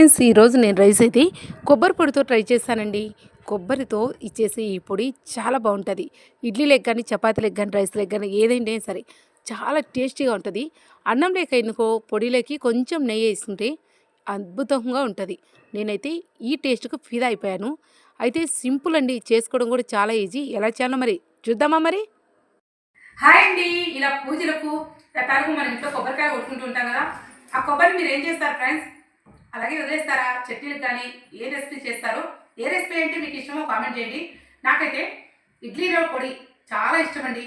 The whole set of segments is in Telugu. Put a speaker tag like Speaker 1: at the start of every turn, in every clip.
Speaker 1: ఫ్రెండ్స్ ఈరోజు నేను రైస్ అయితే కొబ్బరి పొడితో ట్రై చేశానండి. కొబ్బరితో ఇచ్చేసి ఈ పొడి చాలా బాగుంటుంది. ఇడ్లీ లెగ్ కానీ చపాతీ లెగ్ కానీ రైస్ లెగ్ కానీ ఏదైనా సరే చాలా టేస్టీగా ఉంటుంది. అన్నం లేక ఎన్నుకో పొడిలోకి కొంచెం నెయ్యి వేసుకుంటే అద్భుతంగా ఉంటుంది. నేనైతే ఈ టేస్ట్కు ఫిదా అయిపోయాను. అయితే సింపుల్ అండి చేసుకోవడం కూడా చాలా ఈజీ. ఎలా చేయాలో మరి చూద్దామా మరి? హాయ్ అండి ఇలా పూజలకు మన ఇంట్లో కొబ్బరికాయ కొట్టుకుంటూ ఉంటాం కదా. ఆ కొబ్బరి మీరు ఏం చేస్తారు ఫ్రెండ్స్ అలాగే వదిలేస్తారా? చట్నీలకు కానీ ఏ రెసిపీ చేస్తారో? ఏ రెసిపీ అంటే మీకు ఇష్టమో కామెంట్ చేయండి. నాకైతే ఇడ్లీలో పొడి చాలా ఇష్టం అండి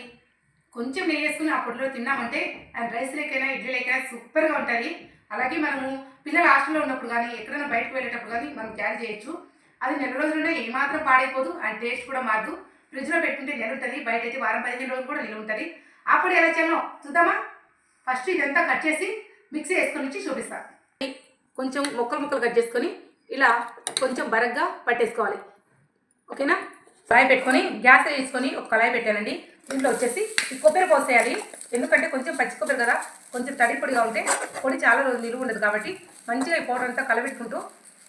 Speaker 1: కొంచెం నెయ్యి వేసుకుని ఆ పొడిలో తిన్నామంటే అండ్ రైస్ లేకైనా ఇడ్లీ లేకైనా సూపర్గా ఉంటుంది. అలాగే మనము పిల్లలు హాస్టల్లో ఉన్నప్పుడు కానీ ఎక్కడైనా బయటకు వెళ్ళేటప్పుడు కానీ మనం క్యారీ చేయొచ్చు. అది నెల రోజులున్నా ఏమాత్రం పాడైపోదు అండ్ టేస్ట్ కూడా మారదు. ఫ్రిడ్జ్లో పెట్టుకుంటే నెల ఉంటుంది. బయట అయితే వారం పదిహేను రోజులు కూడా నిల్వ ఉంటుంది. అప్పుడు ఎలా చేయాలో చూద్దామా? ఫస్ట్ ఇదంతా కట్ చేసి మిక్సీ వేసుకొని వచ్చి చూపిస్తాను కొంచెం మొక్కలు ముక్కలు కట్ చేసుకొని ఇలా కొంచెం బరగ్గా పట్టేసుకోవాలి. ఓకేనా? కళాయి పెట్టుకొని గ్యాస్ వేసుకొని ఒక కళాయి పెట్టానండి. దీంట్లో వచ్చేసి ఈ కొబ్బరి పోసేయాలి. ఎందుకంటే కొంచెం పచ్చి కొబ్బరి కదా కొంచెం తడి పొడిగా ఉంటే పొడి చాలా రోజులు నిలువ ఉండదు కాబట్టి మంచిగా ఈ పౌడర్ అంతా కలబెట్టుకుంటూ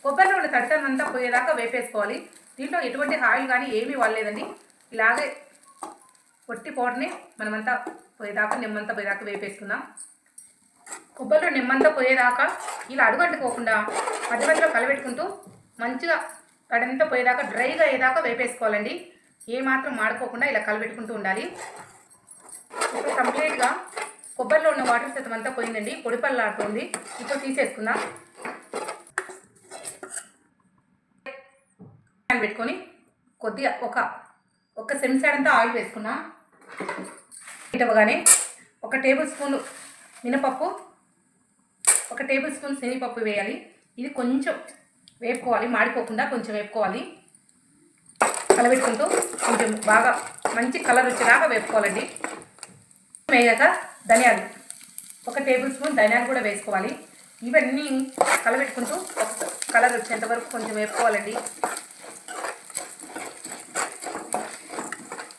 Speaker 1: కొబ్బరిలో ఉన్న తడితనంతా పోయేదాకా వేపేసుకోవాలి. దీంట్లో ఎటువంటి ఆయిల్ కానీ ఏమీ వాడలేదండి. ఇలాగే పొట్టి పౌడర్ని మనమంతా పోయేదాకా నిమ్మంతా పోయేదాకా వేపేసుకుందాం. కొబ్బరిలో నిమ్మంతా పోయేదాకా ఇలా అడుగంటుకోకుండా మధ్య మధ్యలో కలబెట్టుకుంటూ మంచిగా తడంతా పోయేదాకా డ్రైగా అయ్యేదాకా వేపేసుకోవాలండి. ఏ మాత్రం మాడుకోకుండా ఇలా కలబెట్టుకుంటూ ఉండాలి. ఇప్పుడు కంప్లీట్గా కొబ్బరిలో ఉన్న వాటర్ శాతం అంతా పోయిందండి. పొడి పళ్ళాడుతుంది ఇప్పుడు తీసేసుకుందాం. పెట్టుకొని కొద్దిగా ఒక ఒక సెమిసైడ్ అంతా ఆయిల్ వేసుకున్నా. ఇటవగానే ఒక టేబుల్ స్పూన్ మినపప్పు ఒక టేబుల్ స్పూన్ శనగపప్పు వేయాలి. ఇది కొంచెం వేపుకోవాలి మాడిపోకుండా కొంచెం వేపుకోవాలి. కలబెట్టుకుంటూ కొంచెం బాగా మంచి కలర్ వచ్చేలాగా వేపుకోవాలండి. వేయక ధనియాలు ఒక టేబుల్ స్పూన్ ధనియాలు కూడా వేసుకోవాలి. ఇవన్నీ కలబెట్టుకుంటూ కలర్ వచ్చేంత వరకు కొంచెం వేపుకోవాలండి.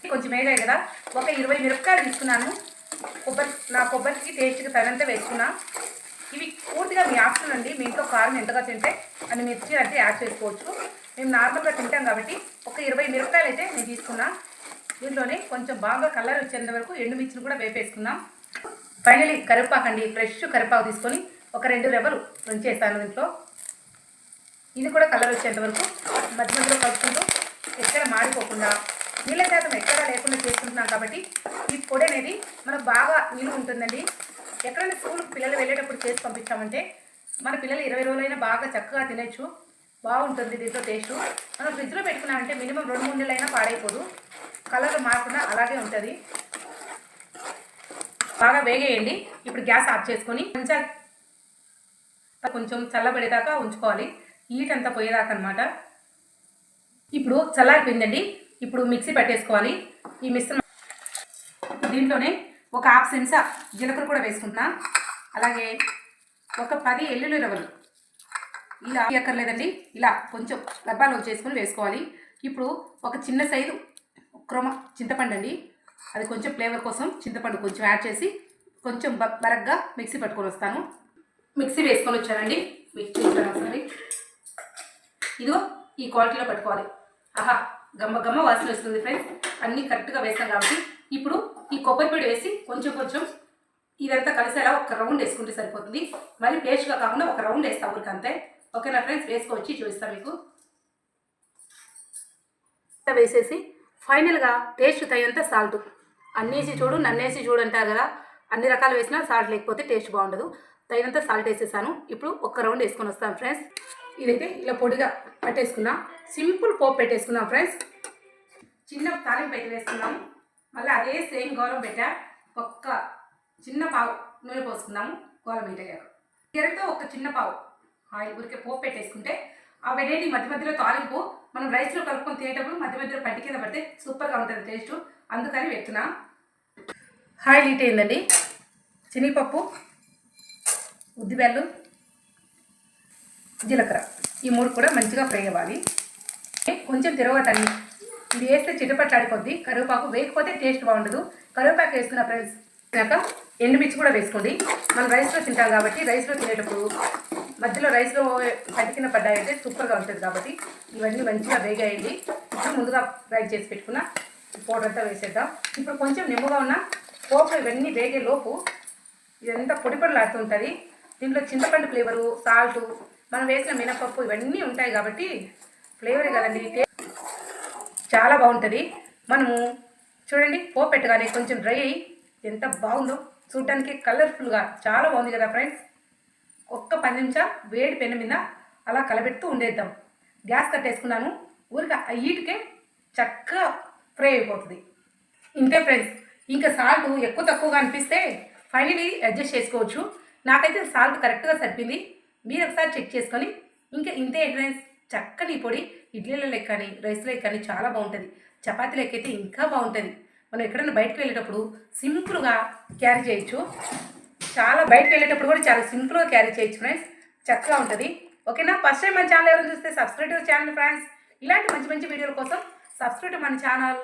Speaker 1: కొంచెం వేగాయి కదా. ఒక ఇరవై మిరపకాయలు తీసుకున్నాను. కొబ్బరి నా కొబ్బరికి టేస్ట్కి తగినంత వేసుకున్నా. ఇవి పూర్తిగా మీ ఆప్షన్ అండి. మీ ఇంట్లో కారం ఎంతగా తింటే అని మిర్చి అంటే యాడ్ చేసుకోవచ్చు. మేము నార్మల్గా తింటాం కాబట్టి ఒక ఇరవై మిరపకాయలు అయితే నేను తీసుకున్నా. దీంట్లోనే కొంచెం బాగా కలర్ వచ్చేంత వరకు ఎండుమిర్చిని కూడా వేపేసుకుందాం. ఫైనలీ కరివేపాకు అండి. ఫ్రెష్ కరివేపాకు తీసుకొని ఒక రెండు రెబ్బలు ఉంచేస్తాను దీంట్లో. ఇది కూడా కలర్ వచ్చేంత వరకు మధ్య మధ్యలో కలుపుకుంటూ ఎక్కడ మాడిపోకుండా నీళ్ళ శాతం ఎక్కడ లేకుండా చేసుకుంటున్నాం కాబట్టి ఈ పొడి అనేది మనకు బాగా నిలువ ఉంటుందండి. ఎక్కడైనా స్కూల్కి పిల్లలు వెళ్ళేటప్పుడు చేసి పంపించామంటే మన పిల్లలు ఇరవై రోజులైనా బాగా చక్కగా తినచ్చు. బాగుంటుంది దీంట్లో టేస్ట్. మనం ఫ్రిడ్జ్లో పెట్టుకున్నామంటే మినిమం రెండు మూడు నెలలైనా పాడైపోదు. కలర్ మారకుండా అలాగే ఉంటుంది. బాగా వేగేయండి. ఇప్పుడు గ్యాస్ ఆఫ్ చేసుకొని కొంచెం కొంచెం చల్లబడేదాకా ఉంచుకోవాలి. హీట్ అంతా పోయేదాకా అనమాట ఇప్పుడు చల్లారిపోయిందండి. ఇప్పుడు మిక్సీ పెట్టేసుకోవాలి. ఈ మిశ్రమం దీంట్లోనే ఒక హాఫ్ సెన్సా జీలకర్ర కూడా వేసుకుంటున్నా. అలాగే ఒక పది ఎల్లుల్లి రవ్వలు. ఇలా ఎక్కర్లేదండి ఇలా కొంచెం డబ్బాలో చేసుకుని వేసుకోవాలి. ఇప్పుడు ఒక చిన్న సైజు క్రోమ చింతపండు అండి అది కొంచెం ఫ్లేవర్ కోసం చింతపండు కొంచెం యాడ్ చేసి కొంచెం బరగ్గా మిక్సీ పట్టుకొని వస్తాను. మిక్సీ వేసుకొని వచ్చానండి. మిక్సీ చూస్తాను ఒకసారి ఇదిగో ఈ క్వాలిటీలో పట్టుకోవాలి. ఆహా గమ్మ గమ్మ వాసన వస్తుంది ఫ్రెండ్స్ అన్నీ కరెక్ట్గా వేస్తాం కాబట్టి ఇప్పుడు ఈ కొబ్బరి పొడి వేసి కొంచెం కొంచెం ఇదంతా కలిసేలా ఒక రౌండ్ వేసుకుంటే సరిపోతుంది. మళ్ళీ పేస్ట్గా కాకుండా ఒక రౌండ్ వేస్తాం ఊరికి అంతే. ఓకేనా ఫ్రెండ్స్ వేసుకొచ్చి చూపిస్తాను మీకు. వేసేసి ఫైనల్గా టేస్ట్ తగినంత సాల్ట్ అన్నేసి చూడు నన్నేసి చూడు అంటారు కదా అన్ని రకాలు వేసినా సాల్ట్ లేకపోతే టేస్ట్ బాగుండదు. తగినంత సాల్ట్ వేసేసాను. ఇప్పుడు ఒక్క రౌండ్ వేసుకొని వస్తాను ఫ్రెండ్స్ ఇదైతే ఇలా పొడిగా పట్టేసుకున్నా. సింపుల్ పోపు పెట్టేసుకున్నాం ఫ్రెండ్స్ చిన్న తాలింపు అయితే వేసుకున్నాము మళ్ళీ అదే సేమ్ గౌరవం పెట్టా ఒక్క చిన్న పావు నూనె పోసుకున్నాము గౌరవం పెట్టాక గెరతో ఒక చిన్న పావు ఆయిల్ ఊరికే పోపు పెట్టేసుకుంటే ఆ వెరైటీ మధ్య మధ్యలో తాలింపు మనం రైస్లో కలుపుకొని తినేటప్పుడు మధ్య మధ్యలో పట్టి కింద పడితే సూపర్గా ఉంటుంది టేస్ట్. అందుకని పెడుతున్నా. ఆయిల్ హీట్ అయిందండి. శనగపప్పు ఉద్దిబెల్లు జీలకర్ర. ఈ మూడు కూడా మంచిగా ఫ్రై అవ్వాలి. కొంచెం తిరగతండి ఇది వేస్తే చిటపట్లాడిపోద్ది. కరివేపాకు వేయకపోతే టేస్ట్ బాగుండదు. కరివేపాకు వేసుకున్న ఫ్రెండ్స్ ఎండుమిర్చి కూడా వేసుకోండి. మనం రైస్లో తింటాం కాబట్టి రైస్లో తినేటప్పుడు మధ్యలో రైస్లో పట్టికిన పడ్డాయి అయితే సూపర్గా ఉంటుంది కాబట్టి ఇవన్నీ మంచిగా వేగాయండి. ఇప్పుడు ముందుగా ఫ్రై చేసి పెట్టుకున్న పౌడర్ అంతా వేసేద్దాం. ఇప్పుడు కొంచెం నిమ్మగా ఉన్న పోపు ఇవన్నీ వేగే లోపు ఇదంతా పొడి పొడిలాడుతుంటుంది దీంట్లో చింతపండు ఫ్లేవరు సాల్ట్ మనం వేసిన మినపప్పు ఇవన్నీ ఉంటాయి కాబట్టి ఫ్లేవరే కదండి. చాలా బాగుంటుంది. మనము చూడండి పోపు పెట్టగానే కొంచెం డ్రై అయ్యి ఎంత బాగుందో. చూడడానికి కలర్ఫుల్గా చాలా బాగుంది కదా ఫ్రెండ్స్. ఒక్క పది నిమిషం వేడి పెన్ను మీద అలా కలబెడుతూ ఉండేద్దాం. గ్యాస్ కట్టేసుకున్నాను. ఊరికి ఆ చక్కగా ఫ్రై అయిపోతుంది. ఇంతే ఫ్రెండ్స్. ఇంకా సాల్ట్ ఎక్కువ తక్కువగా అనిపిస్తే ఫైనలీ అడ్జస్ట్ చేసుకోవచ్చు. నాకైతే సాల్ట్ కరెక్ట్గా సరిపోయింది. మీరు ఒకసారి చెక్ చేసుకొని ఇంకా ఇంతే ఫ్రెండ్స్? చక్కని పొడి ఇడ్లీలలో కానీ రైస్లో కానీ చాలా బాగుంటుంది. చపాతీలకైతే ఇంకా బాగుంటుంది. మనం ఎక్కడైనా బయటకు వెళ్ళేటప్పుడు సింపుల్గా క్యారీ చేయొచ్చు. చాలా బయటకు వెళ్ళేటప్పుడు కూడా చాలా సింపుల్గా క్యారీ చేయొచ్చు ఫ్రెండ్స్. చక్కగా ఉంటుంది. ఓకేనా? ఫస్ట్ టైం మన ఛానల్ ఎవరైనా చూస్తే సబ్స్క్రైబ్ ఛానల్ ఫ్రెండ్స్. ఇలాంటి మంచి మంచి వీడియోల కోసం సబ్స్క్రైబ్ మన ఛానల్.